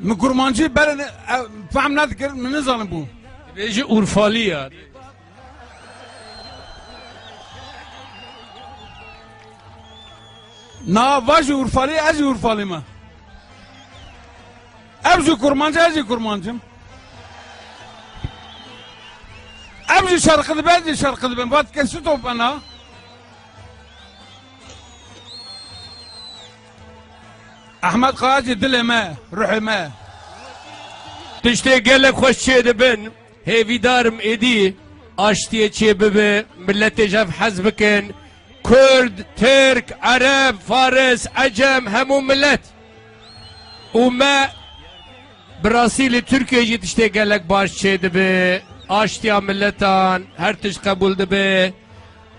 من كرمانجي بلد فهم نذكر من نظام بو Beji Urfalı ya. نا واجي ورفالي اجي ورفالي ما ابجي كرمانجي اجي كرمانجم ابجي شرق دبي اجي شرق دبي بعد كسيتو انا احمد قاجي دل ما روحي ما Tişte gelek hoş çeyde ben. Hevidarım edi. Aştiye çebebe. Millete cev hazbikin. Kurd, Türk, Arap, Faris, Acem, hemu millet. Ume Brasili Türkiye tişte gelek baş çeyde be. Aştiya milletan. Her tiş kabul de be.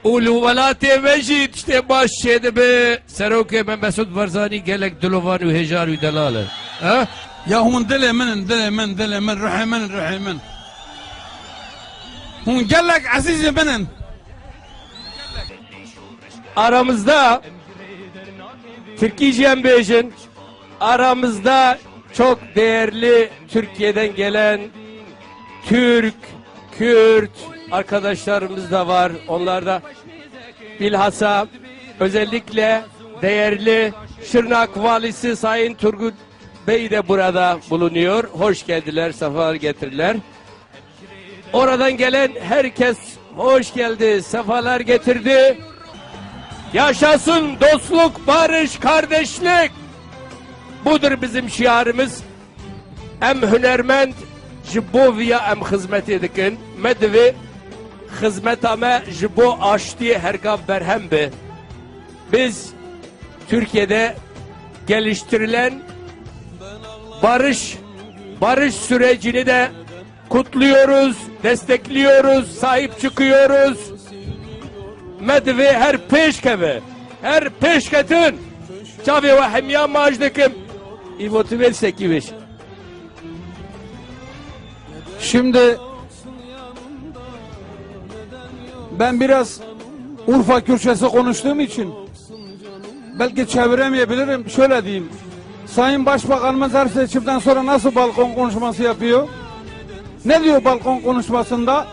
Ulu velatê me jî tiştê baş çê dibe serokê me Mesud Barzanî gelek dilovan û hêjar û. Ya hûn dilê min in dilê min dilê min rihê min rihê min. Hûn gelek ezîzê min. Aramızda Türkiye'ciyem bejin aramızda çok değerli Türkiye'den gelen Türk, Kürt, arkadaşlarımız da var. Onlar da bilhassa özellikle değerli Şırnak Valisi Sayın Turgut Bey de burada bulunuyor. Hoş geldiler, sefalar getirdiler. Oradan gelen herkes hoş geldi, sefalar getirdi. Yaşasın dostluk, barış, kardeşlik. Budur bizim şiarımız. Em hünermend ji bo viya em hizmetê dikin. Me divê hizmeta me ji bo aştiye berhem be. Biz Türkiye'de geliştirilen barış barış sürecini de kutluyoruz, destekliyoruz, sahip çıkıyoruz. Medvi her peşkeve, her peşketin çavi ve hemya majdikim İvotivel sekiviş. Şimdi ben biraz Urfa Kürtçesi konuştuğum için belki çeviremeyebilirim. Şöyle diyeyim. Sayın Başbakanımız her seçimden sonra nasıl balkon konuşması yapıyor? Ne diyor balkon konuşmasında?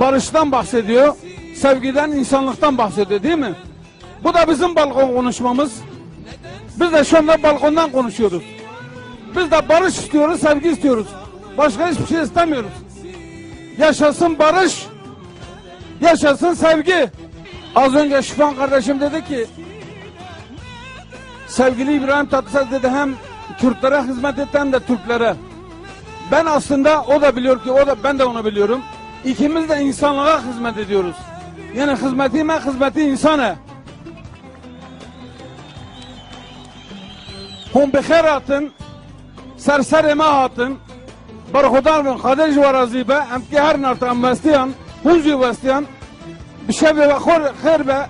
Barıştan bahsediyor, sevgiden, insanlıktan bahsediyor değil mi? Bu da bizim balkon konuşmamız. Biz de şu anda balkondan konuşuyoruz. Biz de barış istiyoruz, sevgi istiyoruz. Başka hiçbir şey istemiyoruz. Yaşasın barış, yaşasın sevgi. Az önce Şifan kardeşim dedi ki, sevgili İbrahim Tatlıses dedi hem Kürtlere hizmet etti hem de Türklere. Ben aslında o da biliyor ki, o da ben de onu biliyorum. İkimiz de insanlığa hizmet ediyoruz. Yani hizmeti me hizmeti insana. Hum bixer hatın, سرسر ما هاتن برخودار من خدج و رزیبه ام که هر نرت ام وستیان هنجی وستیان بشبه و خور خیر به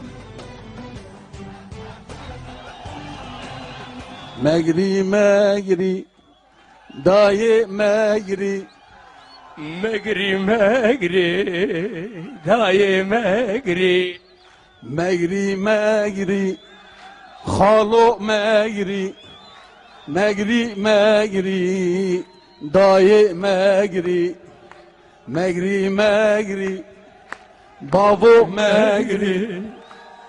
مگری مگری دای مگری Megri megri Daye megri مگری مگری خالو مگری مگری مگری دای مگری Megri megri. Babu megri.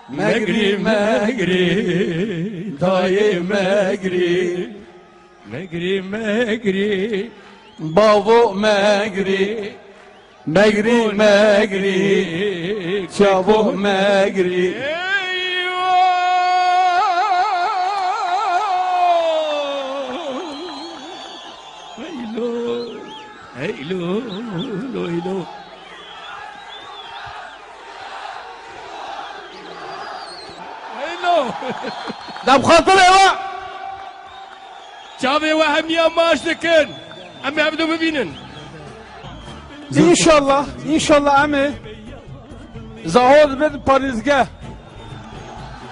Megri megri. Dayı megri. Megri megri. Babu megri. Megri megri. Çabuk megri, megri. إلو إلو إلو. إله ده مخاطر إيوا. شافي واحد يا ماشتكن أمي عبدو ببينن. إن شاء الله إن شاء الله أمي. زهور بن باريزگه.